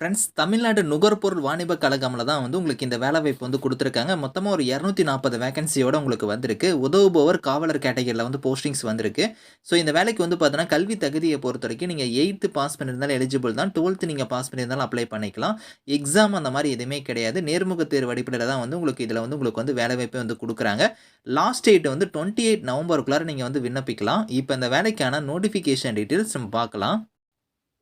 Friends Tamil Nadu நுகர்பொருள் வாணிப கழகமில் தான் வந்து உங்களுக்கு இந்த வேலைவாய்ப்பு வந்து கொடுத்துருக்காங்க. மொத்தமாக ஒரு இரநூத்தி நாற்பது வேகன்சியோட உங்களுக்கு வந்திருக்கு. உதவுபவர் காவலர் கேட்டகரியில் வந்து போஸ்டிங்ஸ் வந்திருக்கு. ஸோ இந்த வேலைக்கு வந்து பார்த்தீங்கன்னா கல்வி தகுதியை பொறுத்த வரைக்கும் நீங்கள் எயித்து பாஸ் பண்ணியிருந்தாலும் எலிஜிபிள் தான். டுவெல்த்து நீங்கள் பாஸ் பண்ணியிருந்தாலும் அப்ளை பண்ணிக்கலாம். எக்ஸாம் அந்த மாதிரி எதுவுமே கிடையாது. நேர்முக தேர்வு அடிப்படையில் தான் வந்து உங்களுக்கு இதில் வந்து உங்களுக்கு வந்து வேலைவாய்ப்பை வந்து கொடுக்குறாங்க. லாஸ்ட் டேட் வந்து டுவெண்ட்டி எயிட் நவம்பருக்குள்ளார நீங்கள் வந்து விண்ணப்பிக்கலாம். இப்போ இந்த வேலைக்கான நோட்டிஃபிகேஷன் டீட்டெயில்ஸ் நம்ம பார்க்கலாம்.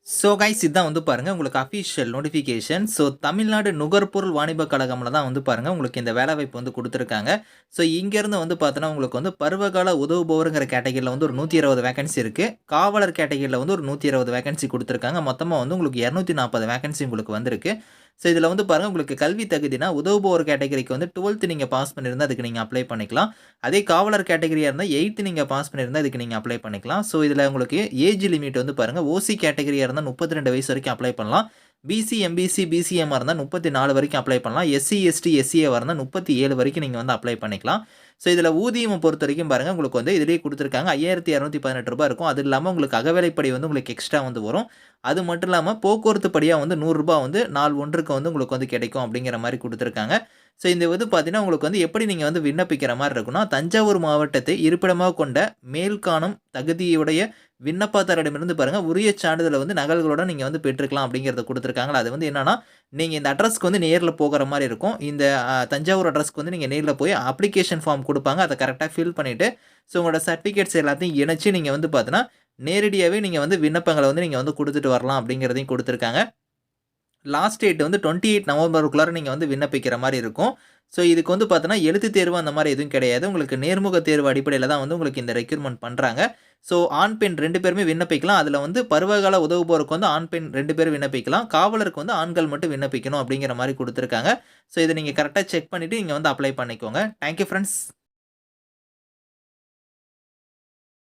ஸோ கைஸ் இதுதான் வந்து பாருங்கள் உங்களுக்கு அஃபிஷியல் நோட்டிஃபிகேஷன் ஸோ தமிழ்நாடு நுகர்பொருள் வாணிப கழகம்ல தான் வந்து பாருங்கள் உங்களுக்கு இந்த வேலைவாய்ப்பு வந்து கொடுத்துருக்காங்க. ஸோ இங்கேருந்து வந்து பார்த்தோன்னா உங்களுக்கு வந்து பருவகால உதவுபவருங்கிற கேட்டகரியில் வந்து ஒரு நூற்றி இருபது வேகன்சி இருக்குது காவலர் கேட்டகரியில் வந்து ஒரு நூற்றி இருபது வேகன்சி கொடுத்துருக்காங்க. மொத்தமாக வந்து உங்களுக்கு இரநூத்தி நாற்பது வேகன்சி உங்களுக்கு வந்திருக்கு. ஸோ இதில் வந்து பாருங்கள் உங்களுக்கு கல்வி தகுதினா உதவுபவர் கேட்டகரிக்கு வந்து டுவெல்த்து நீங்கள் பாஸ் பண்ணியிருந்தால் அதுக்கு நீங்கள் அப்ளை பண்ணிக்கலாம். அதே காவலர் கேட்டகரியாக இருந்தால் எயித்து நீங்கள் பாஸ் பண்ணியிருந்தால் அதுக்கு நீங்கள் அப்ளை பண்ணிக்கலாம். ஸோ இதில் உங்களுக்கு ஏஜ் லிமிட் வந்து பாருங்கள் ஓசி கேட்டகரியாக இருந்தால் முப்பத்தி ரெண்டு வயசு வரைக்கும் அப்ளை பண்ணலாம். பிசி எம்பிசி பிசிஎம்மாக இருந்தால் முப்பத்தி நாலு வரைக்கும் அப்ளை பண்ணலாம். எஸ்சி எஸ்டி எஸ்சிஏ இருந்தால் முப்பத்தி ஏழு வரைக்கும் நீங்கள் வந்து அப்ளை பண்ணிக்கலாம். ஸோ இதில் ஊதியம் பொறுத்த வரைக்கும் பாருங்கள் உங்களுக்கு வந்து இதிலேயே கொடுத்துருக்காங்க. ஐயாயிரத்தி இரநூத்தி பதினெட்டு ரூபாய் இருக்கும். அது இல்லாமல் உங்களுக்கு அகவேலைப்படி வந்து உங்களுக்கு எக்ஸ்ட்ரா வந்து வரும். அது மட்டும் இல்லாமல் போக்குவரத்து படியாக வந்து நூறுரூபா வந்து நாள் ஒன்றுக்கு வந்து உங்களுக்கு வந்து கிடைக்கும் அப்படிங்கிற மாதிரி கொடுத்துருக்காங்க. ஸோ இந்த இது பார்த்தீங்கன்னா உங்களுக்கு வந்து எப்படி நீங்கள் வந்து விண்ணப்பிக்கிற மாதிரி இருக்குன்னா தஞ்சாவூர் மாவட்டத்தை இருப்பிடமாக கொண்ட மேல்காணும் தகுதியுடைய விண்ணப்பதாரிடமிருந்து பாருங்கள் உரிய சான்றிதழை வந்து நகல்களோட நீங்கள் வந்து பெற்றுக்கலாம் அப்படிங்கிறத கொடுத்துருக்காங்களா? அது வந்து என்னென்னா நீங்கள் இந்த அட்ரஸ்க்கு வந்து நேரில் போகிற மாதிரி இருக்கும். இந்த தஞ்சாவூர் அட்ரஸ்க்கு வந்து நீங்கள் நேரில் போய் அப்ளிகேஷன் ஃபார்ம் கொடுப்பாங்க. அதை கரெக்டாக ஃபில் பண்ணிவிட்டு ஸோ உங்களோட சர்டிஃபிகேட்ஸ் எல்லாத்தையும் இணைச்சி நீங்கள் வந்து பார்த்தீங்கன்னா நேரடியாகவே நீங்கள் வந்து விண்ணப்பங்களை வந்து நீங்கள் வந்து கொடுத்துட்டு வரலாம் அப்படிங்கிறதையும் கொடுத்துருக்காங்க. லாஸ்ட் டேட் வந்து டுவெண்ட்டி எயிட் நவம்பருக்குள்ளார நீங்கள் வந்து விண்ணப்பிக்கிற மாதிரி இருக்கும். ஸோ இதுக்கு வந்து பார்த்தோன்னா எழுத்து தேர்வு அந்த மாதிரி எதுவும் கிடையாது. உங்களுக்கு நேர்முக தேர்வு அடிப்படையில் தான் வந்து உங்களுக்கு இந்த ரெக்யூர்மெண்ட் பண்ணுறாங்க ஸோ ஆண் பெண் ரெண்டு பேருமே விண்ணப்பிக்கலாம். அதில் வந்து பருவகால உதவுபோருக்கு வந்து ஆண் பெண் ரெண்டு பேரும் விண்ணப்பிக்கலாம். காவலருக்கு வந்து ஆண்கள் மட்டும் விண்ணப்பிக்கணும் அப்படிங்கிற மாதிரி கொடுத்துருக்காங்க. ஸோ இதை நீங்கள் கரெக்டாக செக் பண்ணிவிட்டு நீங்கள் வந்து அப்ளை பண்ணிக்கோங்க. Thank you friends